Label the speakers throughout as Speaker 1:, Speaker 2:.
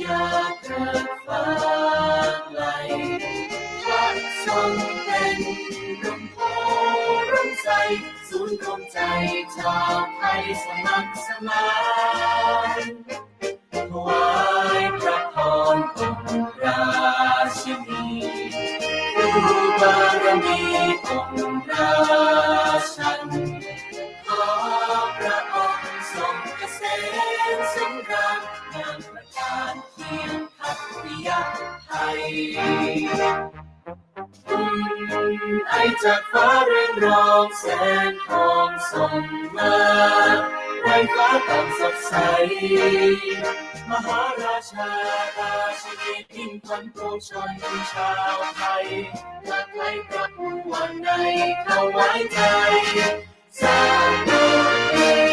Speaker 1: อยากเกิดฟ้าไหลพระทรงเป็นลมโพร่มใสศูนย์รวมใจชาวไทยสมัครสมาน แสงทองส่งมาไรฟ้าต่างสดใส มหาราชาราชินีพิ้งพันปวงชนชาวไทยรักไหลพระผู้วันในเข้าไว้ใจสาธุ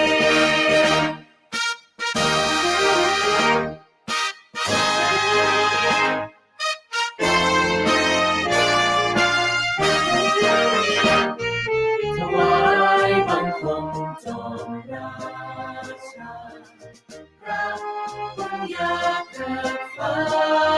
Speaker 1: าเ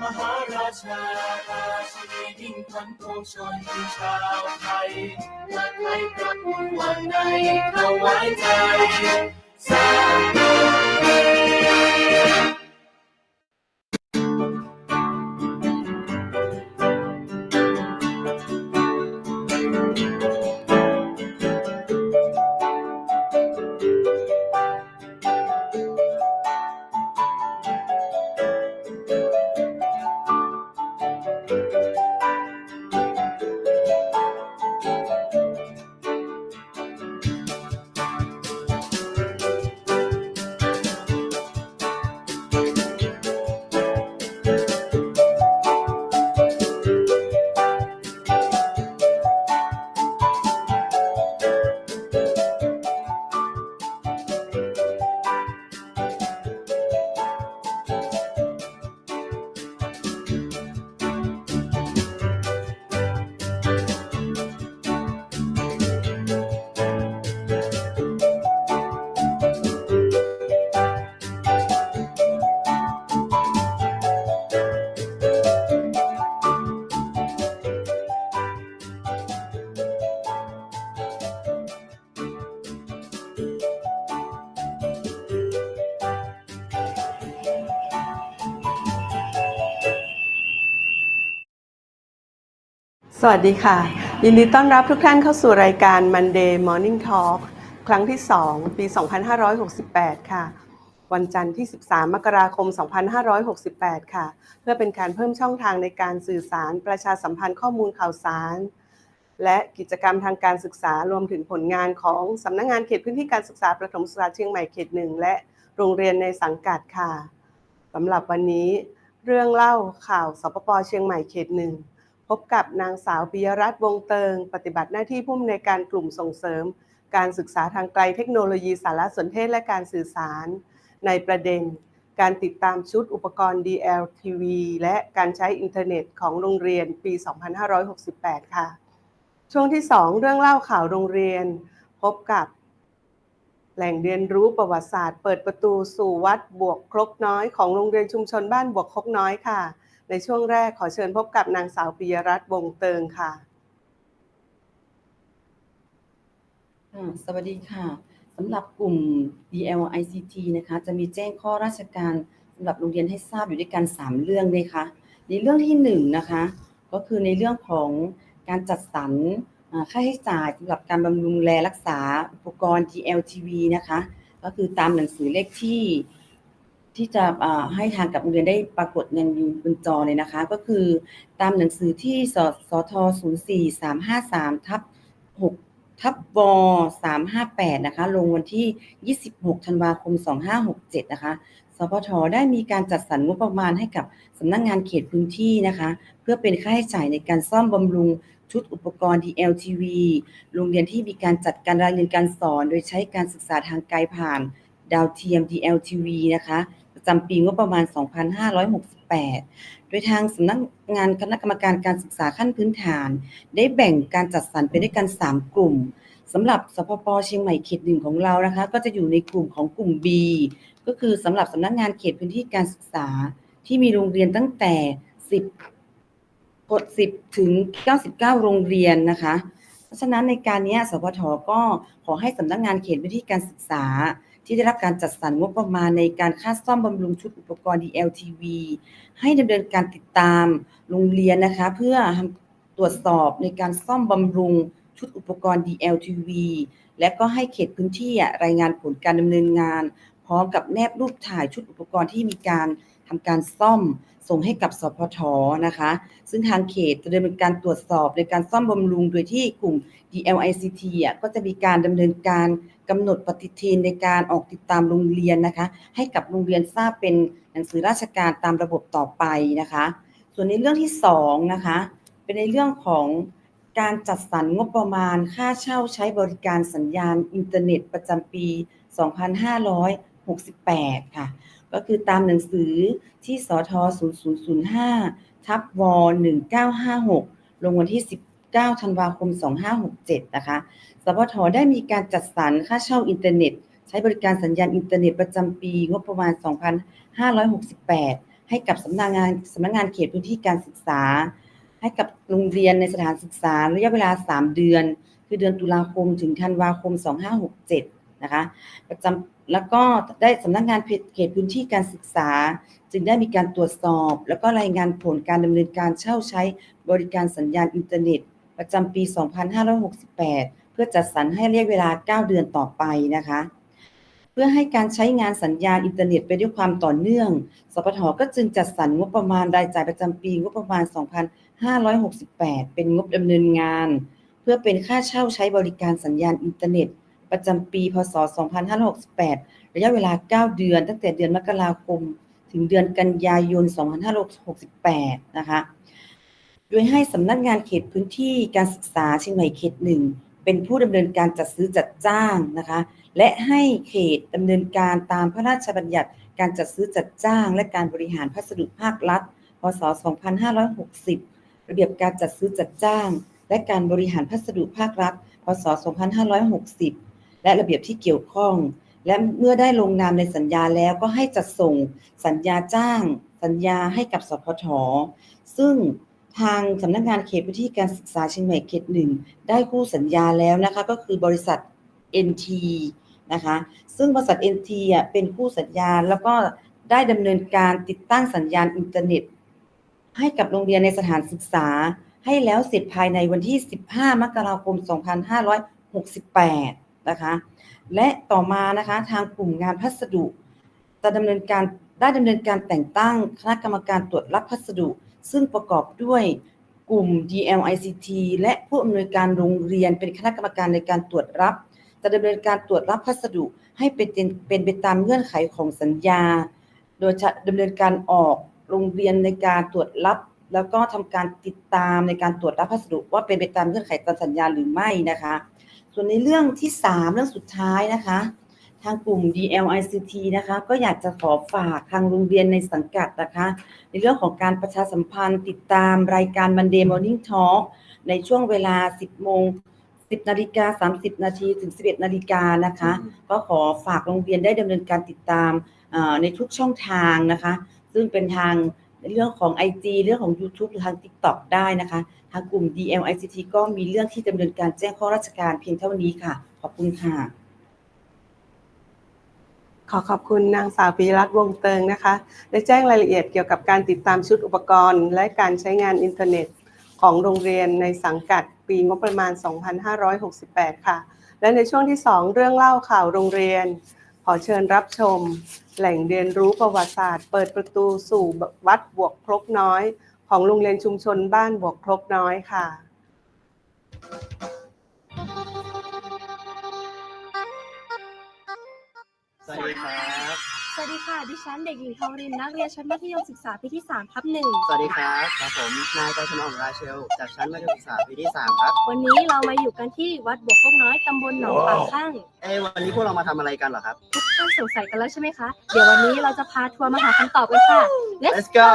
Speaker 1: มหาราชาตาชินียิ่งพันปวงชนชาวไทยรักไทยพระคุณวันในถวาไว้ใจสาธุ
Speaker 2: สวัสดีค่ะ ยินดีต้อนรับทุกท่านเข้าสู่รายการ Monday Morning Talk ครั้งที่ 2 ปี 2568 ค่ะ วันจันทร์ที่ 13 มกราคม 2568 ค่ะ เพื่อเป็นการเพิ่มช่องทางในการสื่อสารประชาสัมพันธ์ข้อมูลข่าวสาร และกิจกรรมทางการศึกษารวมถึงผลงานของสำนักงงานเขตพื้นที่การศึกษาประถมศึกษาเชียงใหม่เขตหนึ่งและโรงเรียนในสังกัดค่ะสำหรับวันนี้ เรื่องเล่าข่าวสปปเชียงใหม่เขตหนึ่ง พบกับนางสาวปิยรัตน์วงเติง ปฏิบัติหน้าที่ผู้อำนวยการกลุ่มส่งเสริม การศึกษาทางไกลเทคโนโลยีสารสนเทศและการสื่อสาร ในประเด็น การติดตามชุดอุปกรณ์ DLTV และการใช้อินเทอร์เน็ตของโรงเรียนปี 2568 ค่ะ ช่วงที่ 2 เรื่องเล่าข่าวโรงเรียน พบกับ แหล่งเรียนรู้ประวัติศาสตร์ เปิดประตูสู่วัดบวกครกน้อยของโรงเรียนชุมชนบ้านบวกครกน้อยค่ะ ในช่วงแรกขอเชิญพบกับนางสาวปิยรัตน์วงเติงค่ะ
Speaker 3: สวัสดีค่ะสำหรับกลุ่ม DL ICT นะคะจะมีแจ้งข้อราชการสำหรับโรงเรียนให้ทราบอยู่ด้วยกัน 3 เรื่องเลยค่ะในเรื่องที่1นะคะก็คือในเรื่องของการจัดสรรค่าใช้จ่ายสำหรับการบำรุงแลรักษาอุปกรณ์ DLTV นะคะก็คือตามหนังสือเลขที่ ที่จะให้ทางกับโรงเรียนได้ปรากฏในบนจอเลยนะคะ ก็คือตามหนังสือที่สสท04353ทับ6ทับว358 นะคะ ลงวันที่ 26 ธันวาคม 2567 นะคะ สพทได้มีการจัดสรรงบประมาณให้กับสำนักงานเขตพื้นที่นะคะ เพื่อเป็นค่าใช้จ่ายในการซ่อมบำรุงชุดอุปกรณ์ DLTV โรงเรียนที่มีการจัดการเรียนการสอน โดยใช้การศึกษาทางไกลผ่านดาวเทียม DLTV นะคะ จำปีงบประมาณ 2568 โดยทางสำนักงานคณะกรรมการการศึกษาขั้นพื้นฐาน ได้แบ่งการจัดสรรไปด้วยกัน 3 กลุ่มสำหรับสพปเชียงใหม่เขตหนึ่งของเรานะคะ ก็จะอยู่ในกลุ่มของกลุ่ม B ก็คือสำหรับสำนักงานเขตพื้นที่การศึกษา ที่มีโรงเรียนตั้งแต่ 10กด10 ถึง 99 โรงเรียนนะคะ เพราะฉะนั้นในการนี้สพทก็ขอให้สำนักงานเขตพื้นที่การศึกษา ที่ได้รับการจัดสรรงบประมาณในการค่าซ่อมบำรุงชุดอุปกรณ์ DLTV ให้ดำเนินการติดตามโรงเรียนนะคะ เพื่อทำตรวจสอบในการซ่อมบำรุงชุดอุปกรณ์ DLTV และก็ให้เขตพื้นที่รายงานผลการดำเนินงาน พร้อมกับแนบรูปถ่ายชุดอุปกรณ์ที่มีการทำการซ่อมส่งให้กับสพทนะคะ ซึ่งทางเขตจะดำเนินการตรวจสอบในการซ่อมบำรุง โดยที่กลุ่ม DLICT อะก็จะมีการดำเนินการ กำหนดปฏิทินในการออกติดตามโรงเรียนนะคะ ให้กับโรงเรียนทราบเป็นหนังสือราชการตามระบบต่อไปนะคะ ส่วนในเรื่องที่สองนะคะ เป็นในเรื่องของการจัดสรรงบประมาณค่าเช่าใช้บริการสัญญาณอินเทอร์เน็ตประจำปี 2568 ค่ะ ก็คือตามหนังสือที่สท0005 ทับว 1956 ลงวันที่ 9 ธันวาคม 2567 นะคะ สพทได้มีการจัดสรรค่าเช่าอินเทอร์เน็ต ใช้บริการสัญญาณอินเทอร์เน็ตประจำปีงบประมาณ 2568 ให้กับสำนักงานสำนักงานเขตพื้นที่การศึกษา ให้กับโรงเรียนในสถานศึกษาระยะเวลา 3 เดือน คือเดือนตุลาคมถึงธันวาคม 2567 นะคะประจำแล้วก็ได้สำนักงานเขตพื้นที่การศึกษา จึงได้มีการตรวจสอบ แล้วก็รายงานผลการดำเนินการเช่าใช้บริการสัญญาณอินเทอร์เน็ต ประจำปี 2568 เพื่อจัดสรรให้ระยะเวลา 9 เดือนต่อไปนะคะ เพื่อให้การใช้งานสัญญาณอินเทอร์เน็ตไปด้วยความต่อเนื่อง สปทก็จึงจัดสรรงบประมาณรายจ่ายประจำปีงบประมาณ 2568 เป็นงบดำเนินงาน เพื่อเป็นค่าเช่าใช้บริการสัญญาณอินเทอร์เน็ต ประจำปี พศ 2568 ระยะเวลา 9 เดือน ตั้งแต่เดือนมกราคม ถึงเดือนกันยายน 2568 นะคะ ดยให้สำนักงานเขตพื้นที่การศึกษาเชียงใหม่เขตหนึ่งเป็นผู้ดำเนินการจัดซื้อจัดจ้างนะคะ และให้เขตดำเนินการตามพระราชบัญญัติการจัดซื้อจัดจ้าง และการบริหารพัสดุภาครัฐ พศ 2560 ระเบียบการจัดซื้อจัดจ้าง และการบริหารพัสดุภาครัฐ พศ 2560 และระเบียบที่เกี่ยวข้อง และเมื่อได้ลงนามในสัญญาแล้วก็ให้จัดส่งสัญญาจ้าง สัญญาให้กับสพทซึ่ง ทางสำนักงานเขตพื้นที่การศึกษาเชียงใหม่เขตหนึ่งได้คู่สัญญาแล้วนะคะก็คือบริษัท NT นะคะซึ่งบริษัท NT อะเป็นคู่สัญญาแล้วก็ได้ดำเนินการติดตั้งสัญญาณอินเทอร์เน็ต ให้กับโรงเรียนในสถานศึกษา ให้แล้วเสร็จภายในวันที่ 15 มกราคม 2568 นะคะและต่อมานะคะทางกลุ่มงานพัสดุ จะดำเนินการได้ดำเนินการแต่งตั้งคณะกรรมการตรวจรับพัสดุ ซึ่งประกอบด้วยกลุ่ม DLICT และผู้อำนวยการโรงเรียนเป็นคณะกรรมการในการตรวจรับ จะดำเนินการตรวจรับพัสดุให้เป็นเป็นไปตามเงื่อนไขของสัญญา โดยจะดำเนินการออกโรงเรียนในการตรวจรับ แล้วก็ทำการติดตามในการตรวจรับพัสดุ ว่าเป็นไปตามเงื่อนไขตามสัญญาหรือไม่นะคะ ส่วนในเรื่องที่ 3 เรื่องสุดท้ายนะคะ ทางกลุ่ม DLICT นะคะก็อยากจะขอฝากทางโรงเรียนในสังกัดนะคะ ในเรื่องของการประชาสัมพันธ์ติดตามรายการ Monday Morning Talk ในช่วงเวลา 10 โมง 10 นาฬิกา 30 นาทีถึง 11 นาฬิกานะคะ ก็ขอฝากโรงเรียนได้ดำเนินการติดตามในทุกช่องทางนะคะ ซึ่งเป็นทางเรื่องของ IG เรื่องของ YouTube หรือทาง TikTok ได้นะคะ ทางกลุ่ม DLICT ก็มีเรื่องที่ดำเนินการแจ้งข้อราชการเพียงเท่านี้ค่ะ ขอบคุณค่ะ
Speaker 2: อขอบคุณนางสาวปีรัตน์วงเติงนะคะ ได้แจ้งรายละเอียดเกี่ยวกับการติดตามชุดอุปกรณ์ และการใช้งานอินเทอร์เน็ต ของโรงเรียนในสังกัดปีงบประมาณ 2568 ค่ะ และในช่วงที่ 2 เรื่องเล่าข่าวโรงเรียน ขอเชิญรับชม แหล่งเรียนรู้ประวัติศาสตร์ เปิดประตูสู่วัดบวกพรกน้อย ของโรงเรียนชุมชนบ้านบวกพรกน้อยค่ะ
Speaker 4: สวัสดีครับ
Speaker 5: สวัสดีค่ะ ดิฉันเด็กหญิงทองรินนักเรียนชั้นมัธยมศึกษาปีที่3ทับหนึ่ง
Speaker 4: สวัสดีครับครับผมนายกรชนองราเชล จากชั้นมัธยมศึกษาปีที่3ครับ
Speaker 5: วันนี้เรามาอยู่กันที่วัดบวกพกน้อยตำบลหนองปากข้าง
Speaker 4: เอ้ยวันนี้พวกเรามาทำอะไรกันเหรอครับ
Speaker 5: ทุกท่านสงสัยกันแล้วใช่ไหมคะ เดี๋ยววันนี้เราจะพาทัวร์มาหาคำตอบกันค่ะ Let's
Speaker 4: Let's go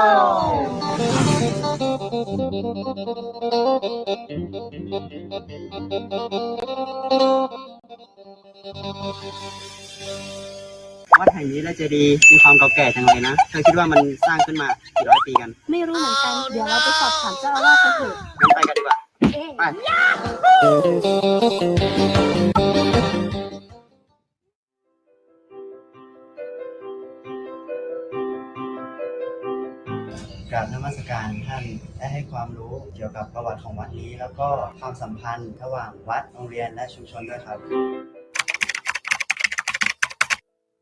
Speaker 4: วัดแห่งนี้และเจดีย์มีความเก่าแก่จังเลยนะ เธอคิดว่ามันสร้างขึ้นมากี่ร้อยปีกัน
Speaker 5: ไม่รู้เหมือนกัน เดี๋ยวเราไปสอบถามเจ้าอาวาสกันเถอะ
Speaker 4: งั้นไปกันดีกว่า
Speaker 5: เอ๊ะ
Speaker 4: ไป
Speaker 6: กราบนมัสการท่านได้ให้ความรู้เกี่ยวกับประวัติของวัดนี้ แล้วก็ความสัมพันธ์ระหว่างวัดโรงเรียนและชุมชนด้วยครับ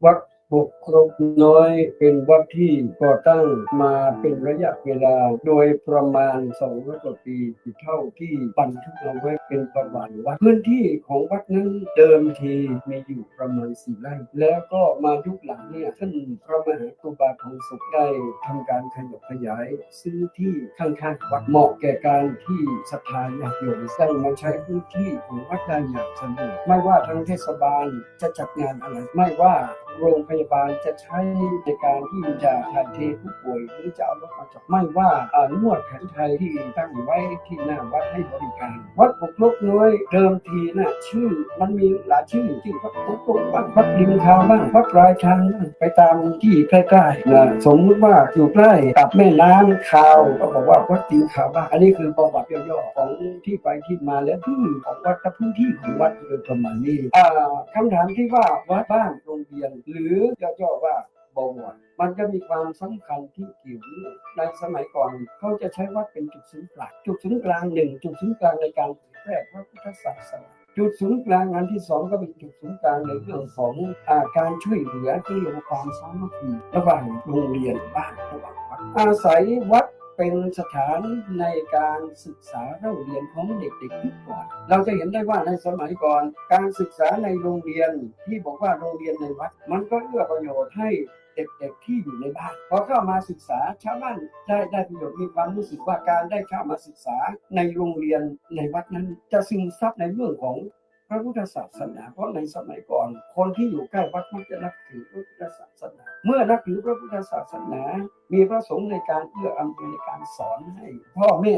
Speaker 7: วัดบกครกน้อยเป็นวัดที่ก่อตั้งมาเป็นระยะเวลา โดยประมาณ200กว่าปีเท่าที่บันทึกเอาไว้เป็นประวัติวัดพื้นที่ของวัดนั้นเดิมทีมีอยู่ประมาณสี่ไร่ แล้วก็มายุคหลังเนี่ยท่านพระมหาครูบาทองสุขได้ทำการขยับขยาย ซื้อที่ข้างๆวัดเหมาะแก่การที่ศรัทธาญาติโยมได้มาใช้พื้นที่ของวัดได้อย่างสะดวกไม่ว่าทางเทศบาลจะจัดงานอะไรไม่ว่า โรงพยาบาลจะใช้ในการที่จะถ่ายเทผู้ป่วยหรือจะเอารถมาจับไม่ว่าอ่านวดแผนไทยที่ตั้งไว้ที่หน้าวัดให้บริการ วัดบกลกน้อยเดิมทีน่ะชื่อ มันมีหลายชื่อที่วัดบกลกบ้างวัดริมคาวบ้างวัดปลายทางบ้างไปตามที่ใกล้ๆนะสมมติว่าอยู่ใกล้กับแม่น้ำคาวก็บอกว่าวัดริมคาวบ้างอันนี้คือประวัติย่อๆของที่ไปที่มาและที่ของวัดกับพื้นที่ของวัดโดยประมาณนี้อ่าคำถามที่ว่าวัดบ้านโรงเรียนหรือย่อๆว่าบวรมันจะมีความสำคัญที่เกี่ยวเนื่องในสมัยก่อนเขาจะใช้วัดเป็นจุดศูนย์กลางจุดศูนย์กลางหนึ่งจุดศูนย์กลางในการเผยแพร่พระพุทธศาสนาจุดศูนย์กลางอันที่สองก็เป็นจุดศูนย์กลางในเรื่องของอาการช่วยเหลือที่เรียกว่าความสามัคคีระหว่างโรงเรียนบ้านระหว่างวัดอาศัยวัด เป็นสถานในการศึกษาเล่าเรียนของเด็กๆยุก่อน เราจะเห็นได้ว่าในสมัยก่อน การศึกษาในโรงเรียนที่บอกว่าโรงเรียนในวัด มันก็เอื้อประโยชน์ให้เด็กๆที่อยู่ในบ้านพอเข้ามาศึกษาชาวบ้านได้ได้ประโยชน์มีความรู้สึกว่าการได้เข้ามาศึกษาในโรงเรียนในวัดนั้น จะซึมซับในเรื่องของ พระพุทธศาสนา เพราะในสมัยก่อน คนที่อยู่ใกล้วัดมักจะนับถือพระพุทธศาสนา เมื่อนับถือพระพุทธศาสนา มีพระสงฆ์ในการเอื้ออำนวยในการสอนให้ พ่อแม่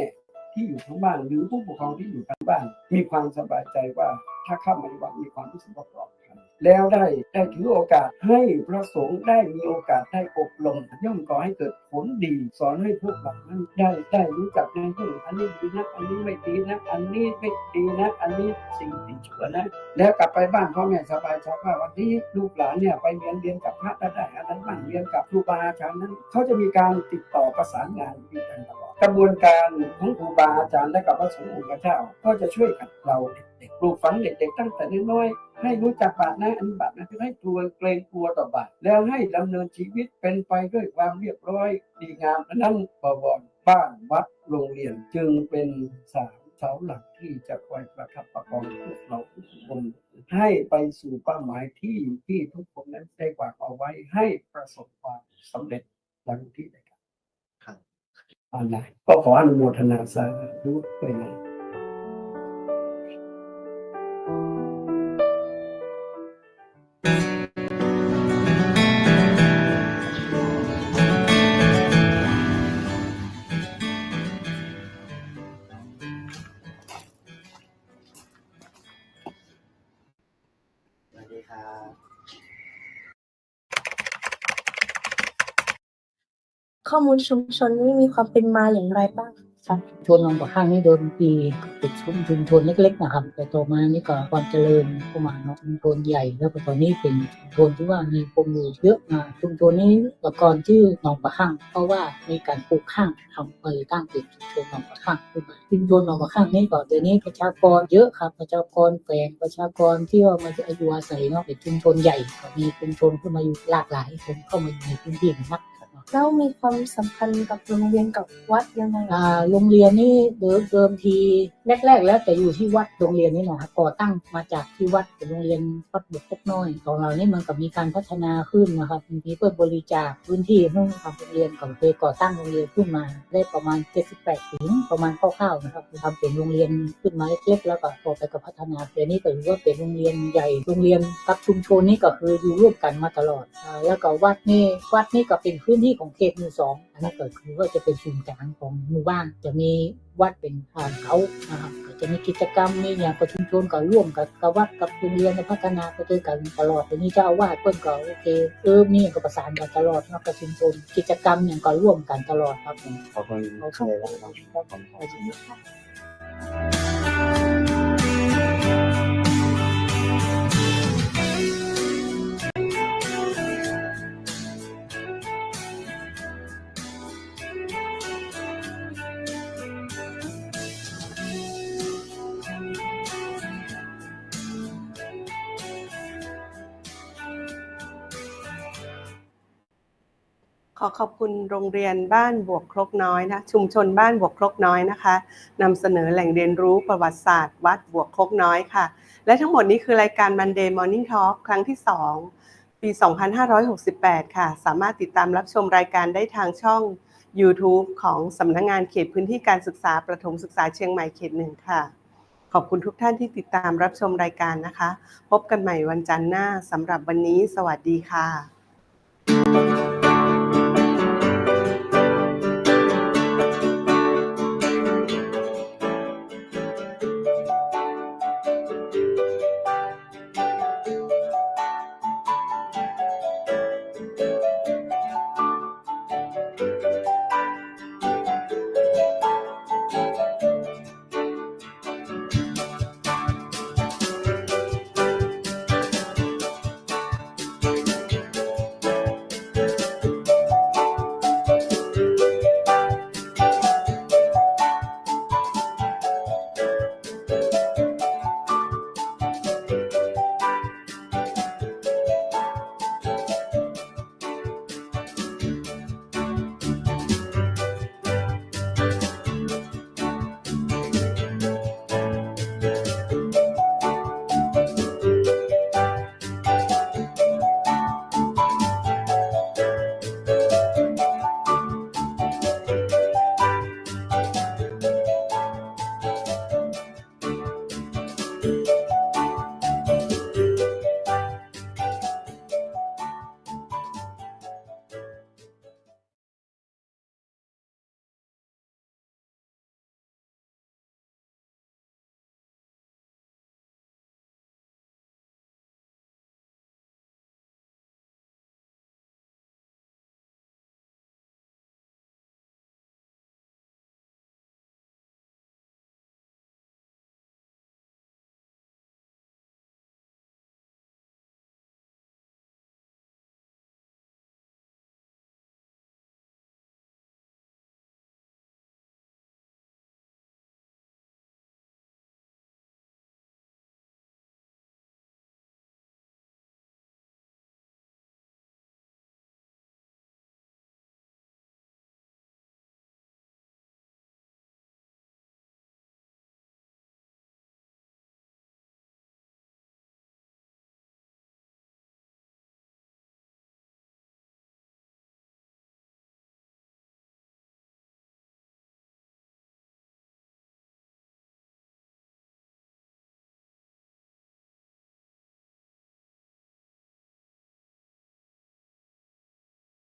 Speaker 7: ที่อยู่ทั้งบ้านหรือผู้ปกครองที่อยู่ทั้งบ้าน มีความสบายใจว่าถ้าเข้ามาในวัดมีความรู้สึกว่าปลอดภัย แล้วได้ได้ถือโอกาสให้พระสงฆ์ได้มีโอกาสได้อบรมย่อมก่อให้เกิดผลดี สอนให้พวกเรานั้นได้ได้รู้จักในเรื่องอันนี้ดีนะอันนี้ไม่ดีนะ อันนี้ไม่ดีนะ อันนี้สิ่งที่ชั่วนะ แล้วกลับไปบ้านพ่อแม่สบายใจว่าวันนี้ลูกหลานเนี่ยไปเรียนเรียนกับพระได้อะไรบ้างเรียนกับครูบาอาจารย์นั้น เขาจะมีการติดต่อประสานงานกันตลอดกระบวนการของครูบาอาจารย์และกับพระสงฆ์องค์เจ้าก็จะช่วยกันเรา เด็กๆปลูกฝังเด็กๆตั้งแต่น้อยๆให้รู้จักบาปนะอันนี้บาปนะคือให้กลัวเกรงกลัวต่อบาปแล้วให้ดำเนินชีวิตเป็นไปด้วยความเรียบร้อยดีงามนั่นบวรบ้านวัดโรงเรียนจึงเป็นสามเสาหลักที่จะคอยประคับประคองพวกเราทุกคนให้ไปสู่เป้าหมายที่ที่ทุกคนนั้นได้วางเอาไว้ให้ประสบความสำเร็จดังที่ได้กล่าว
Speaker 6: ครับ
Speaker 7: อันไหนก็ขออนุโมทนาสาธุด้วยนะ
Speaker 8: ข้อมูลชุมชนนี้มีความเป็นมาอย่างไรบ้าง ชุมชนหนองปะข้างนี่โดนปีเป็นชุมชุมชนเล็กๆนะครับ แต่ต่อมานี่ก็ความเจริญเข้ามาเนาะชุมชนใหญ่แล้วก็ตอนนี้เป็นชุมชนที่ว่ามีคนอยู่เยอะมาชุมชนนี้แต่ก่อนชื่อหนองปะข้าง เพราะว่ามีการปลูกข้างทำไปตั้งเป็นชุมชนหนองปะข้างขึ้นมาชุมชนหนองปะข้างนี่ก็เดี๋ยวนี้ประชากรเยอะครับประชากรแฝงประชากรที่ว่ามาจะอายุอาศัยเนาะเป็นชุมชนใหญ่ก็มีชุมชนขึ้นมาอยู่หลากหลายคนเข้ามาอยู่ในพื้นที่นะครับ
Speaker 5: แล้วมีความสัมพันธ์กับโรงเรียนกับวัดยังไงอะ
Speaker 8: อ่าโรงเรียนนี่เดิมเดิมที แรกๆ แล้วแต่อยู่ที่วัดโรงเรียนนี่นะครับก่อตั้งมาจากที่วัดเป็นโรงเรียนวัดบุกพกน้อยของเรานี่มันก็มีการพัฒนาขึ้นนะครับมีเปิดบริจาคพื้นที่ให้ทำโรงเรียนก่อนเคยก่อตั้งโรงเรียนขึ้นมา ได้ประมาณ 78ปีประมาณคร่าวๆนะครับทำเป็นโรงเรียนขึ้นมาเล็กๆแล้วก็ต่อไปก็พัฒนาเดี๋ยวนี้ก็ถือว่าเป็นโรงเรียนใหญ่โรงเรียนกับชุมชนนี่ก็คืออยู่ร่วมกันมาตลอด แล้วก็วัดนี่วัดนี่ก็เป็นพื้นที่ของเขตหมู่สองอันนี้ก็คือว่าจะเป็นศูนย์กลางของหมู่บ้านจะมีวัดเป็นทางเขานะครับก็จะมีกิจกรรมมีอย่างประชุมชนก็ร่วมกับกับวัดกับโรงเรียนในพัฒนาไปด้วยกันตลอดทีนี้เจ้าอาวาสเพิ่นก็โอเคเออมีอย่างก็ประสานกันตลอดเนาะประชุมชนกิจกรรมอย่างก็ร่วมกันตลอดครับผม
Speaker 6: ขอบคุณ
Speaker 8: ขอบ
Speaker 6: เลย
Speaker 8: คุ
Speaker 6: นะ
Speaker 8: ณ
Speaker 6: ครับ
Speaker 8: ครับขอบคุณครับ
Speaker 2: ขอขอบคุณโรงเรียนบ้านบวกครกน้อยนะชุมชนบ้านบวกครกน้อยนะคะนำเสนอแหล่งเรียนรู้ประวัติศาสตร์ วัดบวกครกน้อยค่ะ และทั้งหมดนี้คือรายการ Monday Morning Talk ครั้งที่ 2 ปี 2568 ค่ะ สามารถติดตามรับชมรายการได้ทางช่อง YouTube ของสำนักงงานเขตพื้นที่การศึกษาประถมศึกษาเชียงใหม่เขตหนึ่งค่ะ ขอบคุณทุกท่านที่ติดตามรับชมรายการนะคะ พบกันใหม่วันจันทร์หน้าสำหรับวันนี้ สวัสดีค่ะ